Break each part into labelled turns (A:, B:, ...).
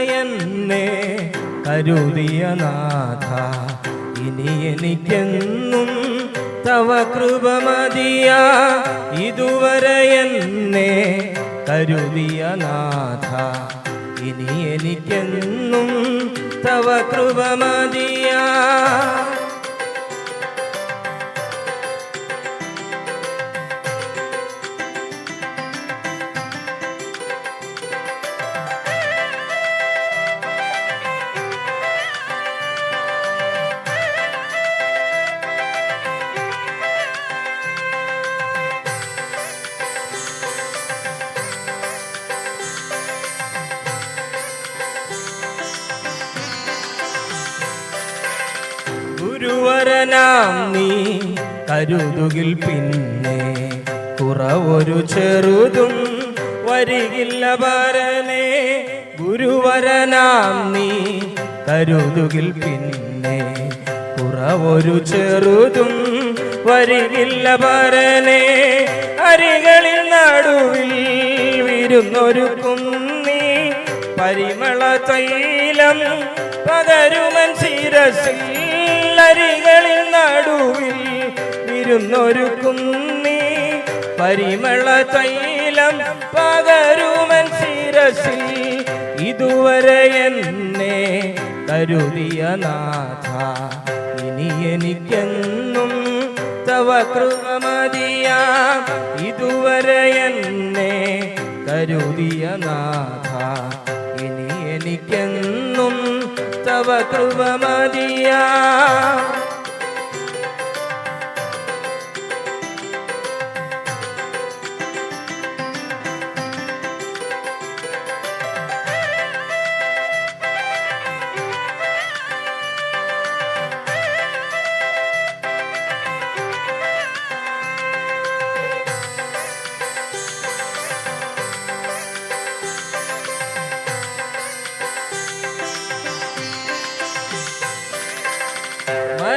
A: എന്നെ കരുതിയ നാഥ ഇനി എനിക്കെന്നും തവ കൃപ മതിയ. ഇതുവരെ എന്നെ കരുതിയ നാഥ ഇനി എനിക്കെന്നും തവ കൃപ മതിയാ. ഗുരുവരനാം നീ കരുതുകിൽ പിന്നെ കുറവൊരു ചെറുതും വരികില്ല വരനെ ഗുരുവരനാം നീ കരുതുകിൽ പിന്നെ കുറവൊരു ചെറുതും വരികില്ല വരനെ അരികളിൽ നടുവിൽ വിരുന്നൊരു കുന്നി പരിമള തൈലം പകരുമൻ ശിരസിൽ അരികളിൽ നടുവിൽ വിരുന്നൊരു കുന്നി പരിമള തൈലം പകരുമൻ ശിരസിൽ ഇതുവരെ എന്നെ കരുതിയ നാഥ. ഇനി എനിക്കെന്നും തവ കൃപമതിയാ. ഇതുവരെ എന്നെ കരുതിയ നാഥ. ഇനി എനിക്കെന്നും തവ കൃപമതിയാ.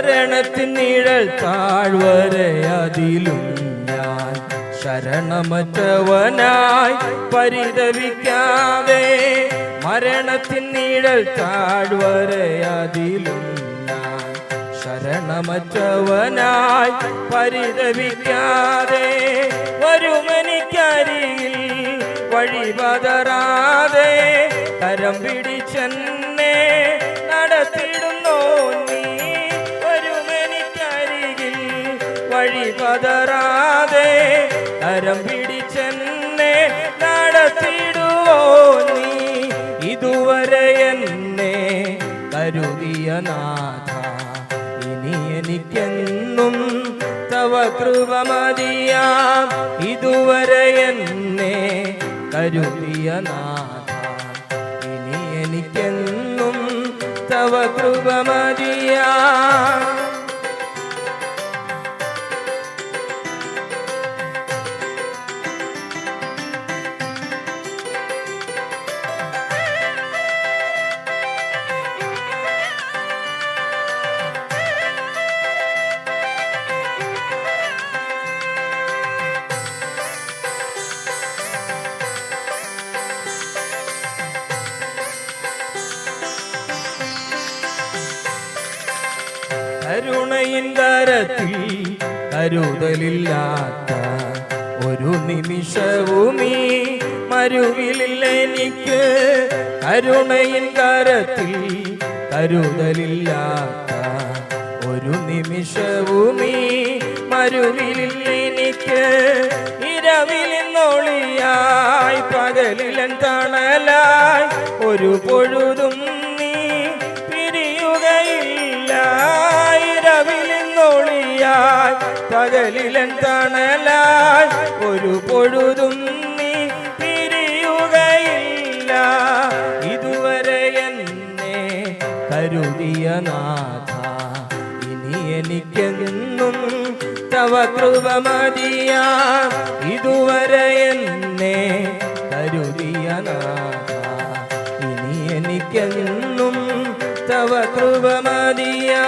A: മരണത്തിൻ നിഴൽ താഴ്വരെ അതിലും ഞാൻ ശരണമറ്റവനായി പരിതപിക്കാതെ മരണത്തിൻ നിഴൽ താഴ്വരെ അതിലും ഞാൻ ശരണമറ്റവനായി പരിതപിക്കാതെ വരുമനിക്കരികിൽ വഴിപതറാതെ കരം പിടിച്ചെന്നെ നടത്തിടുന്നോ നീ? വഴിപതറാതെ കരം പിടിച്ചെന്നെ നടത്തിടുവോ നീ? ഇതുവരെ എന്നെ കരുതിയ നാഥ ഇനി എനിക്കെന്നും തവ കൃപ മതിയാം. ഇതുവരെ എന്നെ കരുതിയ നാഥ ഇനി എനിക്കെന്നും തവ കൃപമതിയാ കരുണയിൻ കരത്തിൽ കരുതലില്ലാത്ത ഒരു നിമിഷവുമീ എനിക്ക്. കരുണയിൻ കരത്തിൽ കരുതലില്ലാത്ത ഒരു നിമിഷവുമീ മരുവിലില്ല എനിക്ക്. ഇരവിലിന്നൊളിയായി പകലിലൻ തണലായി ഒരു പൊഴുതും പകലിലൻ തണലാൽ ഒരു പൊഴുതും നീ തിരിയുകയില്ല ഇതുവരെ എന്നെ കരുതിയ നാഥ ഇനി എനിക്കെന്നും തവ കൃപമതിയാ ഇതുവരെ എന്നെ കരുതിയ നാഥ ഇനി എനിക്കെന്നും തവ കൃപമതിയാ